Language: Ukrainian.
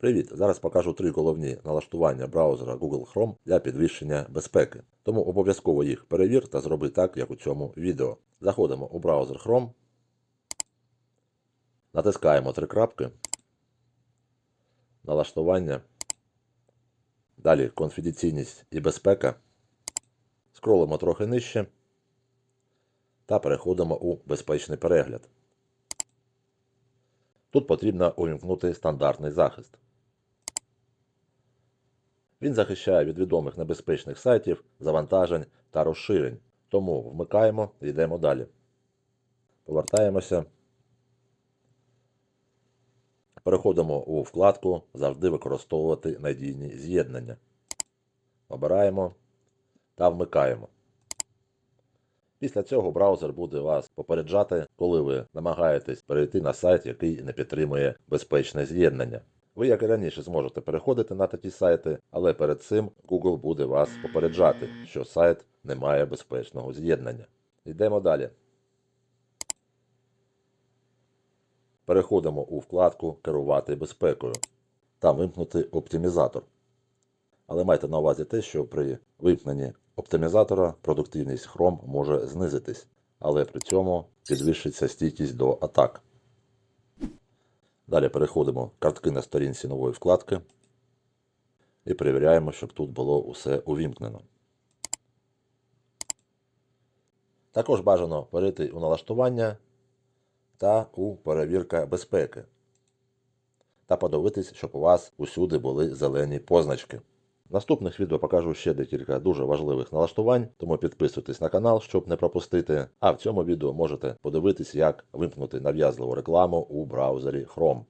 Привіт! Зараз покажу три головні налаштування браузера Google Chrome для підвищення безпеки. Тому обов'язково їх перевір та зроби так, як у цьому відео. Заходимо у браузер Chrome, натискаємо три крапки, налаштування, далі конфіденційність і безпека, скролимо трохи нижче та переходимо у безпечний перегляд. Тут потрібно увімкнути стандартний захист. Він захищає від відомих небезпечних сайтів, завантажень та розширень. Тому вмикаємо і йдемо далі. Повертаємося. Переходимо у вкладку Завжди використовувати надійні з'єднання. Обираємо та вмикаємо. Після цього браузер буде вас попереджати, коли ви намагаєтесь перейти на сайт, який не підтримує безпечне з'єднання. Ви, як і раніше, зможете переходити на такі сайти, але перед цим Google буде вас попереджати, що сайт не має безпечного з'єднання. Йдемо далі. Переходимо у вкладку Керувати безпекою та вимкнути оптимізатор. Але майте на увазі те, що при вимкненні оптимізатора продуктивність Chrome може знизитись, але при цьому підвищиться стійкість до атак. Далі переходимо картки на сторінці нової вкладки і перевіряємо, щоб тут було усе увімкнено. Також бажано перейти у налаштування та у перевірка безпеки. Та подивитись, щоб у вас усюди були зелені позначки. Наступних відео покажу ще декілька дуже важливих налаштувань, тому підписуйтесь на канал, щоб не пропустити. А в цьому відео можете подивитись, як вимкнути нав'язливу рекламу у браузері Chrome.